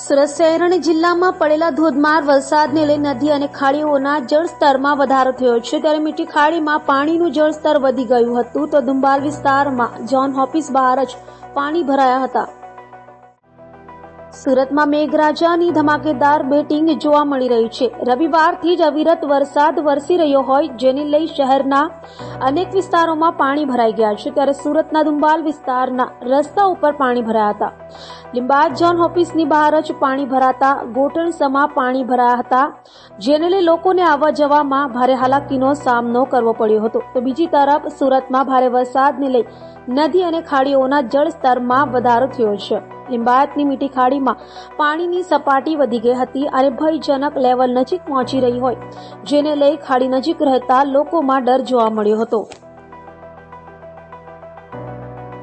સુરત શહેર અને જિલ્લામાં પડેલા ધોધમાર વરસાદને લઈ નદી અને ખાડીઓના જળસ્તરમાં વધારો થયો છે. ત્યારે મીઠી ખાડીમાં પાણીનું જળસ્તર વધી ગયું હતું તો દુંબાલ વિસ્તારમાં જોન હોપિસ બહાર જ પાણી ભરાયા હતા. સુરતમાં મેઘરાજાની ધમાકેદાર બેટિંગ જોવા મળી રહી છે. રવિવારથી જ અવિરત વરસાદ વરસી રહ્યો હોય જેને લઈ શહેરના અનેક વિસ્તારોમાં પાણી ભરાઈ ગયા છે. ત્યારે સુરતના દુંબાલ વિસ્તારના રસ્તા ઉપર પાણી ભરાયા હતા. લિંબાયત જોન ઓફિસની બહાર જ પાણી ભરાતા ગોટણસમાં પાણી ભરાયા હતા, જેને લઈ લોકોને આવવા જવામાં ભારે હાલાકીનો સામનો કરવો પડ્યો હતો. તો બીજી તરફ સુરતમાં ભારે વરસાદને લઈ નદી અને ખાડીઓના જળસ્તરમાં વધારો થયો છે. લિંબાયતની મીઠી ખાડીમાં પાણીની સપાટી વધી ગઈ હતી અને ભયજનક લેવલ નજીક પહોંચી રહી હોય, જેને લઈ ખાડી નજીક રહેતા લોકોમાં ડર જોવા મળ્યો હતો.